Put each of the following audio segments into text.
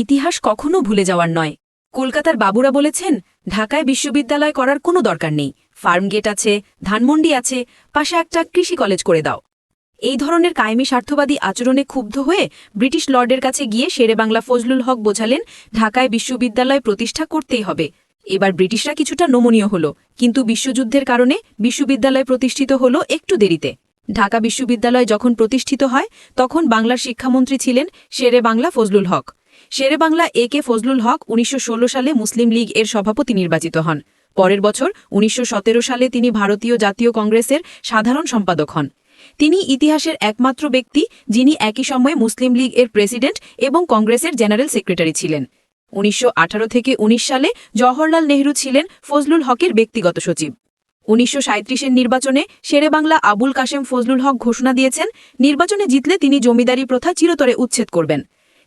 ইতিহাস কখনো ভুলে যাওয়ার নয়। কলকাতার বাবুরা বলেছেন, ঢাকায় বিশ্ববিদ্যালয় করার কোনো দরকার নেই। ফার্মগেট আছে, ধানমন্ডি আছে, পাশে একটা কৃষি কলেজ করে দাও। এই ধরনের কায়েমি স্বার্থবাদী আচরণে ক্ষুব্ধ হয়ে ব্রিটিশ লর্ডের কাছে গিয়ে শেরেবাংলা ফজলুল হক বোঝালেন, ঢাকায় বিশ্ববিদ্যালয় প্রতিষ্ঠা করতেই হবে। এবার ব্রিটিশরা কিছুটা নমনীয় হল, কিন্তু বিশ্বযুদ্ধের কারণে বিশ্ববিদ্যালয় প্রতিষ্ঠিত হল একটু দেরিতে। ঢাকা বিশ্ববিদ্যালয় যখন প্রতিষ্ঠিত হয়, তখন বাংলার শিক্ষামন্ত্রী ছিলেন শেরে বাংলা ফজলুল হক। শেরে বাংলা এ কে ফজলুল হক উনিশশো ষোলো সালে মুসলিম লীগ এর সভাপতি নির্বাচিত হন। পরের বছর উনিশশো সতেরো সালে তিনি ভারতীয় জাতীয় কংগ্রেসের সাধারণ সম্পাদক হন। তিনি ইতিহাসের একমাত্র ব্যক্তি যিনি একই সময়ে মুসলিম লীগ এর প্রেসিডেন্ট এবং কংগ্রেসের জেনারেল সেক্রেটারি ছিলেন। উনিশশো আঠারো থেকে ১৯ সালে জওহরলাল নেহরু ছিলেন ফজলুল হকের ব্যক্তিগত সচিব। উনিশশো সাঁত্রিশের নির্বাচনে শেরেবাংলা আবুল কাশেম ফজলুল হক ঘোষণা দিয়েছেন, নির্বাচনে জিতলে তিনি জমিদারি প্রথা চিরতরে উচ্ছেদ করবেন।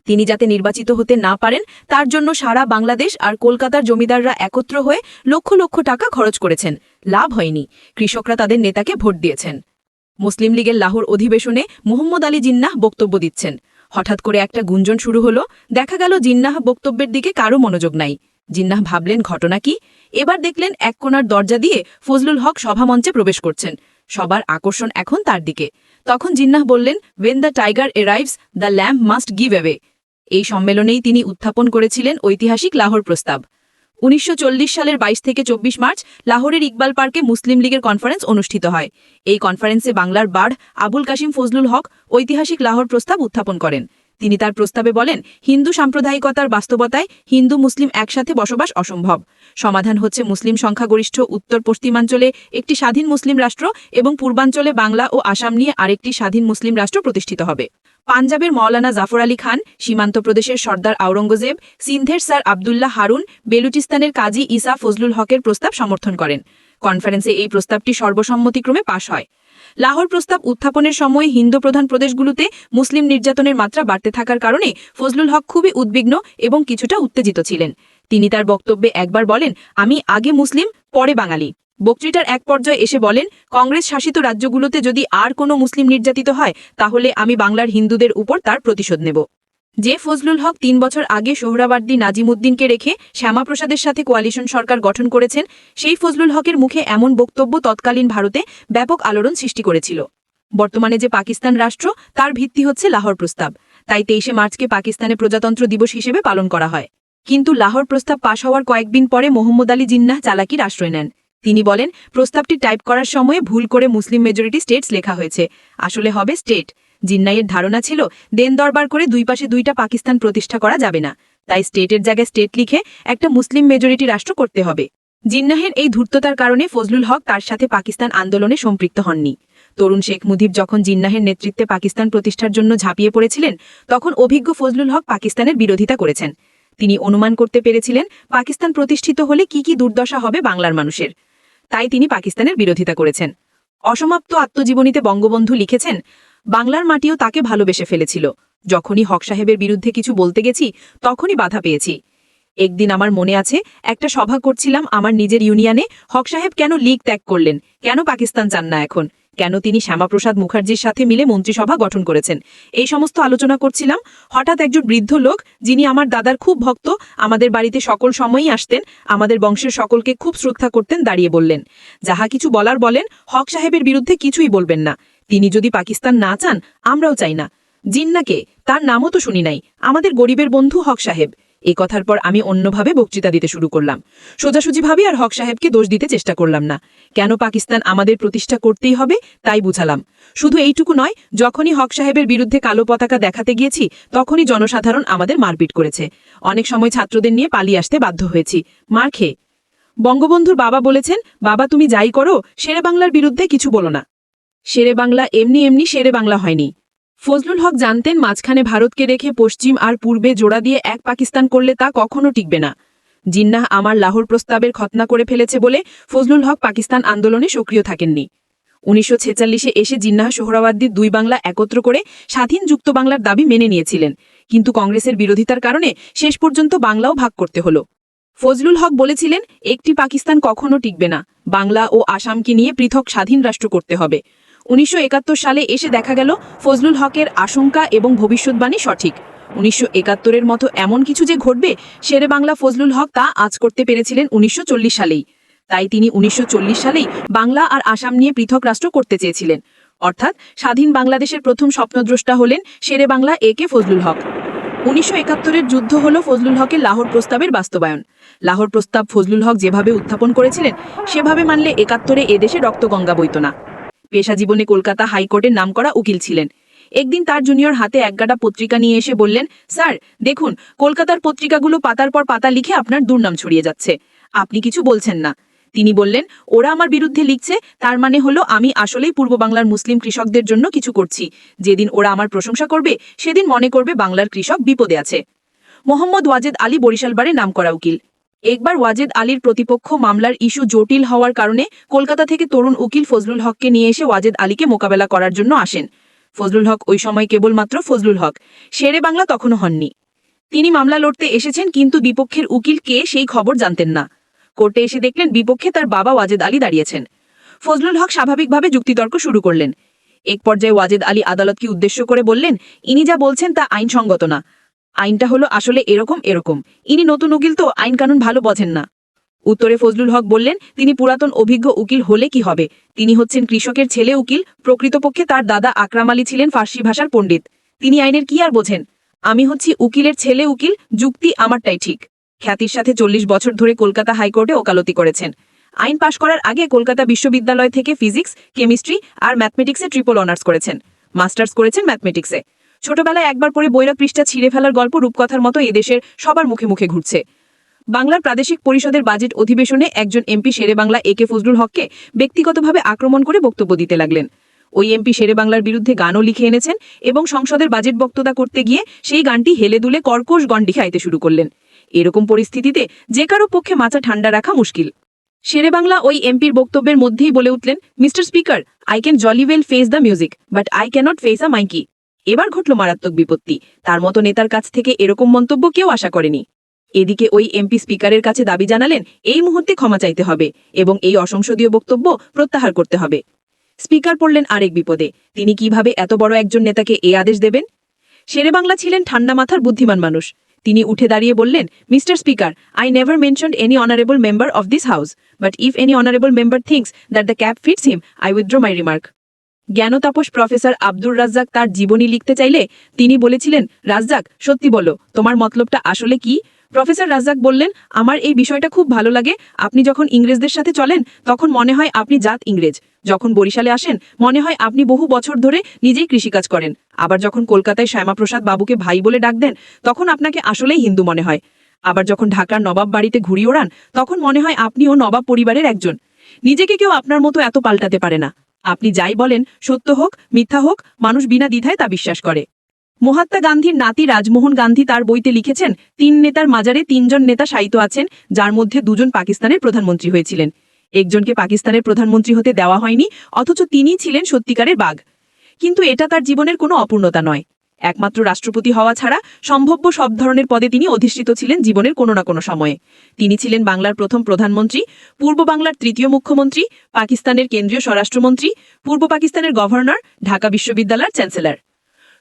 তিনি যাতে নির্বাচিত হতে না পারেন, তার জন্য সারা বাংলাদেশ আর কলকাতার জমিদাররা একত্র হয়ে লক্ষ লক্ষ টাকা খরচ করেছেন। লাভ হয়নি। কৃষকরা তাদের নেতাকে ভোট দিয়েছেন। মুসলিম লীগের লাহোর অধিবেশনে মোহাম্মদ আলী জিন্নাহ বক্তব্য দিচ্ছেন। হঠাৎ করে একটা গুঞ্জন শুরু হলো। দেখা গেল জিন্নাহ বক্তব্যের দিকে কারও মনোযোগ নাই। জিন্নাহ ভাবলেন, ঘটনা কি? এবার দেখলেন এক কোণার দরজা দিয়ে ফজলুল হক সভামঞ্চে প্রবেশ করছেন। সবার আকর্ষণ এখন তার দিকে। তখন জিন্নাহ বললেন when the tiger arrives the lamp must give away এই সম্মেলনেই তিনি উত্থাপন করেছিলেন ঐতিহাসিক লাহোর প্রস্তাব। উনিশশো চল্লিশ সালের ২২ থেকে ২৪ মার্চ লাহোরের ইকবাল পার্কে মুসলিম লীগের কনফারেন্স অনুষ্ঠিত হয়। এই কনফারেন্সে বাংলার বাঢ় আবুল কাশিম ফজলুল হক ঐতিহাসিক লাহোর প্রস্তাব উত্থাপন করেন। তিনি তার প্রস্তাবে বলেন, হিন্দু সাম্প্রদায়িকতার বাস্তবতায় হিন্দু মুসলিম একসাথে বসবাস অসম্ভব। সমাধান হচ্ছে মুসলিম সংখ্যাগরিষ্ঠ উত্তর পশ্চিমাঞ্চলে একটি স্বাধীন মুসলিম রাষ্ট্র এবং পূর্বাঞ্চলে বাংলা ও আসাম নিয়ে আরেকটি স্বাধীন মুসলিম রাষ্ট্র প্রতিষ্ঠিত হবে। পাঞ্জাবের মৌলানা জাফর আলী খান, সীমান্ত প্রদেশের সর্দার আওরঙ্গজেব, সিন্ধের স্যার আবদুল্লাহ হারুন, বেলুচিস্তানের কাজী ইসা ফজলুল হকের প্রস্তাব সমর্থন করেন। কনফারেন্সে এই প্রস্তাবটি সর্বসম্মতিক্রমে পাশ হয়। লাহোর প্রস্তাব উত্থাপনের সময় হিন্দু প্রধান প্রদেশগুলোতে মুসলিম নির্যাতনের মাত্রা বাড়তে থাকার কারণে ফজলুল হক খুবই উদ্বিগ্ন এবং কিছুটা উত্তেজিত ছিলেন। তিনি তার বক্তব্যে একবার বলেন, আমি আগে মুসলিম, পরে বাঙালি। বক্তৃতার এক পর্যায়ে এসে বলেন, কংগ্রেস শাসিত রাজ্যগুলোতে যদি আর কোনো মুসলিম নির্যাতিত হয়, তাহলে আমি বাংলার হিন্দুদের উপর তার প্রতিশোধ নেব। যে ফজলুল হক তিন বছর আগে সোহরাবার্দী নাজিমুদ্দিনকে রেখে শ্যামাপ্রসাদের সাথে কোয়ালিশন সরকার গঠন করেছেন, সেই ফজলুল হকের মুখে এমন বক্তব্য তৎকালীন ভারতে ব্যাপক আলোড়ন সৃষ্টি করেছিল। বর্তমানে যে পাকিস্তান রাষ্ট্র, তার ভিত্তি হচ্ছে লাহোর প্রস্তাব। তাই তেইশে মার্চকে পাকিস্তানে প্রজাতন্ত্র দিবস হিসেবে পালন করা হয়। কিন্তু লাহোর প্রস্তাব পাশ হওয়ার কয়েকদিন পরে মোহাম্মদ আলী জিন্নাহ চালাকির আশ্রয় নেন। তিনি বলেন, প্রস্তাবটি টাইপ করার সময়ে ভুল করে মুসলিম মেজরিটি স্টেটস লেখা হয়েছে। আসলে হবে স্টেট। জিন্নাইয়ের ধারণা ছিল, দেন দরবার করে দুই পাশে দুইটা পাকিস্তান প্রতিষ্ঠা করা যাবে না। তাই স্টেটের জায়গায় স্টেট লিখে একটা মুসলিম মেজরিটি রাষ্ট্র করতে হবে। জিন্নাহের এই ধূর্ততার কারণে ফজলুল হক তার সাথে পাকিস্তান আন্দোলনে সম্পৃক্ত হননি। তরুণ শেখ মুজিব যখন জিন্নাহের নেতৃত্বে পাকিস্তান প্রতিষ্ঠার জন্য ঝাঁপিয়ে পড়েছিলেন, তখন অভিজ্ঞ ফজলুল হক পাকিস্তানের বিরোধিতা করেছেন। তিনি অনুমান করতে পেরেছিলেন, পাকিস্তান প্রতিষ্ঠিত হলে কি কি দুর্দশা হবে বাংলার মানুষের। তাই তিনি পাকিস্তানের বিরোধিতা করেছেন। অসমাপ্ত আত্মজীবনীতে বঙ্গবন্ধু লিখেছেন, বাংলার মাটিও তাকে ভালোবেসে ফেলেছিল। যখনই হক সাহেবের বিরুদ্ধে কিছু বলতে গেছি, তখনই বাধা পেয়েছি। একদিন আমার মনে আছে, একটা সভা করছিলাম আমার নিজের ইউনিয়নে, হক সাহেব কেন লীগ ত্যাগ করলেন? কেন পাকিস্তান চান না এখন? কেন তিনি শ্যামাপ্রসাদ মুখার্জির সাথে মিলে মন্ত্রিসভা গঠন করেছেন? এই সমস্ত আলোচনা করছিলাম। হঠাৎ একজন বৃদ্ধ লোক, যিনি আমার দাদার খুব ভক্ত, আমাদের বাড়িতে সকল সময়ই আসতেন, আমাদের বংশের সকলকে খুব শ্রদ্ধা করতেন, দাঁড়িয়ে বললেন, যাহা কিছু বলার বলেন, হক সাহেবের বিরুদ্ধে কিছুই বলবেন না। তিনি যদি পাকিস্তান না চান, আমরাও চাই না। জিন্নাকে, তার নামও তো শুনি নাই। আমাদের গরিবের বন্ধু হক সাহেব। এ কথার পর আমি অন্যভাবে বক্তৃতা দিতে শুরু করলাম। সোজাসুজিভাবে আর হক সাহেবকে দোষ দিতে চেষ্টা করলাম না। কেন পাকিস্তান আমাদের প্রতিষ্ঠা করতেই হবে, তাই বুঝালাম। শুধু এইটুকু নয়, যখনই হক সাহেবের বিরুদ্ধে কালো পতাকা দেখাতে গিয়েছি, তখনই জনসাধারণ আমাদের মারপিট করেছে। অনেক সময় ছাত্রদের নিয়ে পালিয়ে আসতে বাধ্য হয়েছি। মার খেয়ে। বঙ্গবন্ধুর বাবা বলেছেন, বাবা, তুমি যাই করো শেরে বাংলার বিরুদ্ধে কিছু বলো না। শেরে বাংলা এমনি এমনি শেরে বাংলা হয়নি। ফজলুল হক জানতেন মাঝখানে ভারতকে রেখে পশ্চিম আর পূর্বে জোড়া দিয়ে এক পাকিস্তান করলে তা কখনো টিকবে না। জিন্নাহ আমার লাহোর প্রস্তাবের খতনা করে ফেলেছে বলে ফজলুল হক পাকিস্তান আন্দোলনে সক্রিয় থাকেননি। উনিশশো ছেচাল্লিশে এসে জিন্নাহ সোহরাওয়ার্দীর দুই বাংলা একত্র করে স্বাধীন যুক্ত বাংলার দাবি মেনে নিয়েছিলেন। কিন্তু কংগ্রেসের বিরোধিতার কারণে শেষ পর্যন্ত বাংলাও ভাগ করতে হলো। ফজলুল হক বলেছিলেন, একটি পাকিস্তান কখনো টিকবে না। বাংলা ও আসামকে নিয়ে পৃথক স্বাধীন রাষ্ট্র করতে হবে। উনিশশো একাত্তর সালে এসে দেখা গেল ফজলুল হকের আশঙ্কা এবং ভবিষ্যৎবাণী সঠিক। উনিশশো একাত্তরের মতো এমন কিছু যে ঘটবে, শেরে বাংলা ফজলুল হক তা আজ করতে পেরেছিলেন উনিশশো চল্লিশ সালেই। তাই তিনি উনিশশো চল্লিশ সালেই বাংলা আর আসাম নিয়ে পৃথক রাষ্ট্র করতে চেয়েছিলেন। অর্থাৎ স্বাধীন বাংলাদেশের প্রথম স্বপ্নদ্রষ্টা হলেন শেরে বাংলা এ কে ফজলুল হক। উনিশশো একাত্তরের যুদ্ধ হল ফজলুল হকের লাহোর প্রস্তাবের বাস্তবায়ন। লাহোর প্রস্তাব ফজলুল হক যেভাবে উত্থাপন করেছিলেন, সেভাবে মানলে একাত্তরে এদেশে রক্তগঙ্গা বইত না। পেশা জীবনে কলকাতা হাইকোর্টের নামকরা উকিল ছিলেন। একদিন তার জুনিয়র হাতে একগাটা পত্রিকা নিয়ে এসে বললেন, স্যার, দেখুন, কলকাতার পত্রিকাগুলো পাতার পর পাতা লিখে আপনার দুর্নাম ছড়িয়ে যাচ্ছে। আপনি কিছু বলছেন না। তিনি বললেন, ওরা আমার বিরুদ্ধে লিখছে, তার মানে হলো আমি আসলেই পূর্ব বাংলার মুসলিম কৃষকদের জন্য কিছু করছি। যেদিন ওরা আমার প্রশংসা করবে, সেদিন মনে করবে বাংলার কৃষক বিপদে আছে। মোহাম্মদ ওয়াজেদ আলী বরিশালবারে নাম করা উকিল। একবার ওয়াজেদ আলীর প্রতিপক্ষ মামলার ইস্যু জটিল হওয়ার কারণে কলকাতা থেকে তরুণ উকিল ফজলুল হককে নিয়ে এসে ওয়াজেদ আলীকে মোকাবেলা করার জন্য আসেন। ফজলুল হক ওই সময় কেবলমাত্র ফজলুল হক। শেরে বাংলা তখনও হননি। তিনি মামলা লড়তে এসেছেন কিন্তু বিপক্ষের উকিল কে সেই খবর জানতেন না। কোর্টে এসে দেখলেন বিপক্ষে তার বাবা ওয়াজেদ আলী দাঁড়িয়েছেন। ফজলুল হক স্বাভাবিকভাবে যুক্তিতর্ক শুরু করলেন। এক পর্যায়ে ওয়াজেদ আলী আদালতকে উদ্দেশ্য করে বললেন, ইনি যা বলছেন তা আইনসঙ্গত না। আইনটা হলো আসলে এরকম এরকম। ইনি নতুন উকিল তো, আইন কানুন ভালো বোঝেন না। উত্তরে ফজলুল হক বললেন, তিনি পুরাতন অভিজ্ঞ উকিল হলে কি হবে? তিনি হচ্ছেন কৃষকের ছেলে উকিল, প্রকৃতপক্ষে তার দাদা আকরাম আলী ছিলেন ফার্সি ভাষার পণ্ডিত। তিনি আইনের কি আর বোঝেন? আমি হচ্ছি উকিলের ছেলে উকিল, যুক্তি আমারটাই ঠিক। খ্যাতির সাথে চল্লিশ বছর ধরে কলকাতা হাইকোর্টে ওকালতি করেছেন। আইন পাশ করার আগে কলকাতা বিশ্ববিদ্যালয় থেকে ফিজিক্স, কেমিস্ট্রি আর ম্যাথমেটিক্সে ট্রিপল অনার্স করেছেন। মাস্টার্স করেছেন ম্যাথমেটিক্সে। ছোটবেলায় একবার পরে বৈরাগ পৃষ্ঠা ছিঁড়ে ফেলার গল্প রূপকথার মতো এদেশের সবার মুখে মুখে ঘুরছে। বাংলার প্রাদেশিক পরিষদের বাজেট অধিবেশনে একজন MP Sher Bangla A K Fazlul হককে ব্যক্তিগতভাবে আক্রমণ করে বক্তব্য দিতে লাগলেন। ওই এমপি শেরে বাংলার বিরুদ্ধে গানও লিখে এনেছেন এবং সংসদের বাজেট বক্তৃতা করতে গিয়ে সেই গানটি হেলে দুলে কর্কশ গণ্ডি খাইতে শুরু করলেন। এরকম পরিস্থিতিতে যে কারও পক্ষে মাথা ঠান্ডা রাখা মুশকিল। শেরে বাংলা ওই এমপির বক্তব্যের মধ্যেই বলে উঠলেন, mister speaker I can jolly well face the music but I cannot face a mikey এবার ঘটল মারাত্মক বিপত্তি। তার মতো নেতার কাছ থেকে এরকম মন্তব্য কেউ আশা করেনি। এদিকে ওই এমপি স্পিকারের কাছে দাবি জানালেন, এই মুহূর্তে ক্ষমা চাইতে হবে এবং এই অসংসদীয় বক্তব্য প্রত্যাহার করতে হবে। স্পিকার পড়লেন আরেক বিপদে, তিনি কীভাবে এত বড় একজন নেতাকে এ আদেশ দেবেন? শেরে বাংলা ছিলেন ঠান্ডা মাথার বুদ্ধিমান মানুষ। তিনি উঠে দাঁড়িয়ে বললেন, mister speaker I never mentioned any honourable member of this house but if any honourable member thinks that the cap fits him I withdraw my remark জ্ঞানতাপস professor Abdur Razzak তার জীবনী লিখতে চাইলে তিনি বলেছিলেন, রাজ্জাক, সত্যি বলো, তোমার মতলবটা আসলে কি? প্রফেসর রাজ্জাক বললেন, আমার এই বিষয়টা খুব ভালো লাগে। আপনি যখন ইংরেজদের সাথে চলেন, তখন মনে হয় আপনি জাত ইংরেজ। যখন বরিশালে আসেন, মনে হয় আপনি বহু বছর ধরে নিজেই কৃষিকাজ করেন। আবার যখন কলকাতায় শ্যামাপ্রসাদ বাবুকে ভাই বলে ডাক দেন, তখন আপনাকে আসলেই হিন্দু মনে হয়। আবার যখন ঢাকার নবাব বাড়িতে ঘুরি ওড়ান, তখন মনে হয় আপনিও নবাব পরিবারের একজন। নিজেকে কেউ আপনার মতো এত পাল্টাতে পারে না। আপনি যাই বলেন, সত্য হোক, মিথ্যা হোক, মানুষ বিনা দ্বিধায় তা বিশ্বাস করে। মহাত্মা গান্ধীর নাতি রাজমোহন গান্ধী তার বইতে লিখেছেন, তিন নেতার মাজারে তিনজন নেতা সাহিত্য আছেন, যার মধ্যে দুজন পাকিস্তানের প্রধানমন্ত্রী হয়েছিলেন। একজনকে পাকিস্তানের প্রধানমন্ত্রী হতে দেওয়া হয়নি, অথচ তিনিই ছিলেন সত্যিকারের বাঘ। কিন্তু এটা তার জীবনের কোনো অপূর্ণতা নয়। একমাত্র রাষ্ট্রপতি হওয়া ছাড়া সম্ভাব্য সব ধরনের পদে তিনি অধিষ্ঠিত ছিলেন জীবনের কোনো না কোনো সময়ে। তিনি ছিলেন বাংলার প্রথম প্রধানমন্ত্রী, পূর্ব বাংলার তৃতীয় মুখ্যমন্ত্রী, পাকিস্তানের কেন্দ্রীয় স্বরাষ্ট্রমন্ত্রী, পূর্ব পাকিস্তানের গভর্নর, ঢাকা বিশ্ববিদ্যালয়ের চ্যান্সেলর।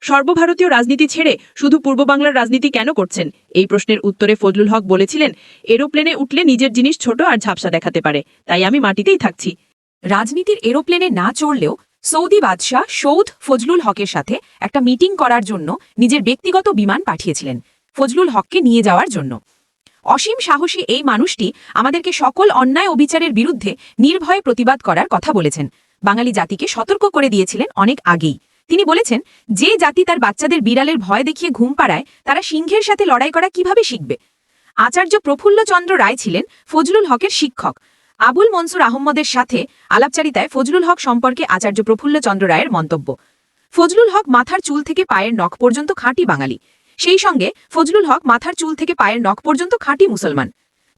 সর্বভারতীয় রাজনীতি ছেড়ে শুধু পূর্ব বাংলার রাজনীতি কেন করছেন? এই প্রশ্নের উত্তরে ফজলুল হক বলেছিলেন, এরোপ্লেনে উঠলে নিজের জিনিস ছোট আর ঝাপসা দেখাতে পারে, তাই আমি মাটিতেই থাকছি। রাজনীতির এরোপ্লেনে না চড়লেও সৌদি বাদশাহ সৌদ ফজলুল হকের সাথে একটা মিটিং করার জন্য নিজের ব্যক্তিগত বিমান পাঠিয়েছিলেন ফজলুল হককে নিয়ে যাওয়ার জন্য। অসীম সাহসী এই মানুষটি আমাদেরকে সকল অন্যায় অবিচারের বিরুদ্ধে নির্ভয়ে প্রতিবাদ করার কথা বলেছেন। বাঙালি জাতিকে সতর্ক করে দিয়েছিলেন অনেক আগেই। তিনি বলেছেন, যে জাতি তার বাচ্চাদের বিড়ালের ভয় দেখিয়ে ঘুম পাড়ায়, তারা সিংহের সাথে লড়াই করা কীভাবে শিখবে? আচার্য প্রফুল্লচন্দ্র রায় ছিলেন ফজলুল হকের শিক্ষক। আবুল মনসুর আহম্মদের সাথে আলাপচারিতায় ফজলুল হক সম্পর্কে আচার্য প্রফুল্ল চন্দ্র রায়ের মন্তব্য। ফজলুল হক মাথার চুল থেকে পায়ের নখ পর্যন্ত খাঁটি বাঙালি। সেই সঙ্গে ফজলুল হক মাথার চুল থেকে পায়ের নখ পর্যন্ত খাঁটি মুসলমান।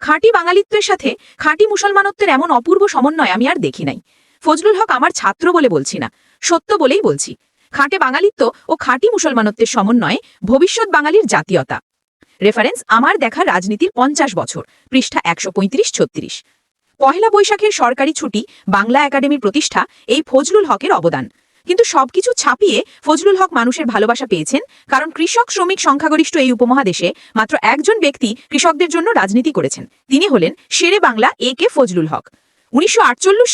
খাঁটি বাঙালিত্বের সাথে খাঁটি মুসলমানত্বের এমন অপূর্ব সমন্বয় আমি আর দেখি নাই। ফজলুল হক আমার ছাত্র বলে বলছি না, সত্য বলেই বলছি। খাঁটে বাঙালিত্ব ও খাঁটি মুসলমানত্বের সমন্বয়ে ভবিষ্যৎ বাঙালির জাতীয়তা। রেফারেন্স, আমার দেখা রাজনীতির পঞ্চাশ বছর, পৃষ্ঠা একশো পঁয়ত্রিশ, ছত্রিশ। পহেলা বৈশাখের সরকারি ছুটি বাংলা একাডেমির প্রতিষ্ঠা এই ফজলুল হকের অবদান। কিন্তু সবকিছু ছাপিয়ে ফজলুল হক মানুষের ভালোবাসা পেয়েছেন, কারণ কৃষক শ্রমিক সংখ্যাগরিষ্ঠ এই উপমহাদেশে মাত্র একজন ব্যক্তি কৃষকদের জন্য রাজনীতি করেছেন। তিনি হলেন শেরে বাংলা এ কে ফজলুল হক। উনিশশো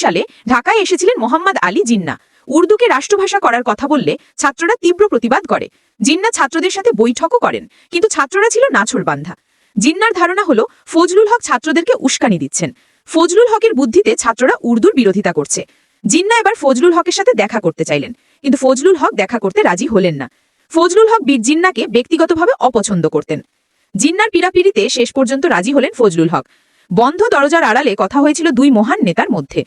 সালে ঢাকায় এসেছিলেন মোহাম্মদ আলী জিন্না। উর্দুকে রাষ্ট্রভাষা করার কথা বললে ছাত্ররা তীব্র প্রতিবাদ করে। জিন্না ছাত্রদের সাথে বৈঠকও করেন, কিন্তু ছাত্ররা ছিল নাছর বান্ধা জিন্নার ধারণা হলো, ফজলুল হক ছাত্রদেরকে উস্কানি দিচ্ছেন। ফজলুল হকের বুদ্ধিতে ছাত্ররা উর্দুর বিরোধিতা করছে। জিন্না এবার ফজলুল হকের সাথে দেখা করতে চাইলেন, কিন্তু ফজলুল হক দেখা করতে রাজি হলেন না। ফজলুল হক বীর জিন্নাকে ব্যক্তিগতভাবে অপছন্দ করতেন। জিন্নার পীড়াপিড়িতে শেষ পর্যন্ত রাজি হলেন ফজলুল হক। বন্ধ দরজার আড়ালে কথা হয়েছিল দুই মহান নেতার মধ্যে।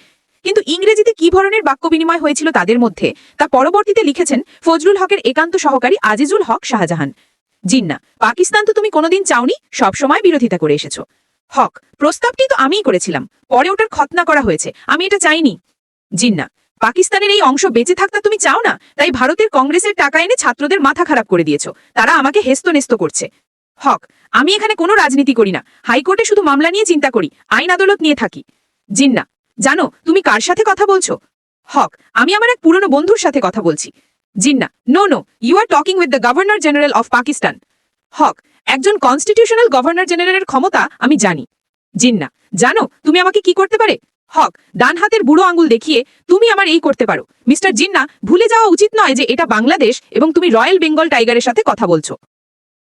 কিন্তু ইংরেজিতে কি ধরনের বাক্য বিনিময় হয়েছিল তাদের মধ্যে, তা পরবর্তীতে লিখেছেন ফজলুল হকের একান্ত সহকারী আজিজুল হক শাহজাহান। জিন্না, পাকিস্তান তো তুমি কোনোদিন চাওনি, সবসময় বিরোধিতা করে এসেছ। হক, প্রস্তাবটি তো আমিই করেছিলাম। পরে ওটার খতনা করা হয়েছে। আমি এটা চাইনি। জিন্না, পাকিস্তানের এই অংশ বেঁচে থাকতে তুমি চাও না? তাই ভারতের কংগ্রেসের টাকা এনে ছাত্রদের মাথা খারাপ করে দিয়েছ। তারা আমাকে হেস্ত নেস্ত করছে। হক, আমি এখানে কোনো রাজনীতি করি না। হাইকোর্টে শুধু মামলা নিয়ে চিন্তা করি, আইন আদালত নিয়ে থাকি। জিন্না, জানো, তুমি কার সাথে কথা বলছো? হক, আমি আমার এক পুরনো বন্ধুর সাথে কথা বলছি। Jinnah, no no, you are talking with the governor general of Pakistan. Huq, একজন কনস্টিটিউশনাল গভর্নর জেনারেলের ক্ষমতা আমি জানি। জিন্না, জানো, তুমি আমাকে কি করতে পারে? হক ডান হাতের বুড়ো আঙ্গুল দেখিয়ে তুমি আমার এই করতে পারো। মিস্টার জিন্না, ভুলে যাওয়া উচিত নয় যে এটা বাংলাদেশ এবং তুমি রয়্যাল বেঙ্গল টাইগারের সাথে কথা বলছো।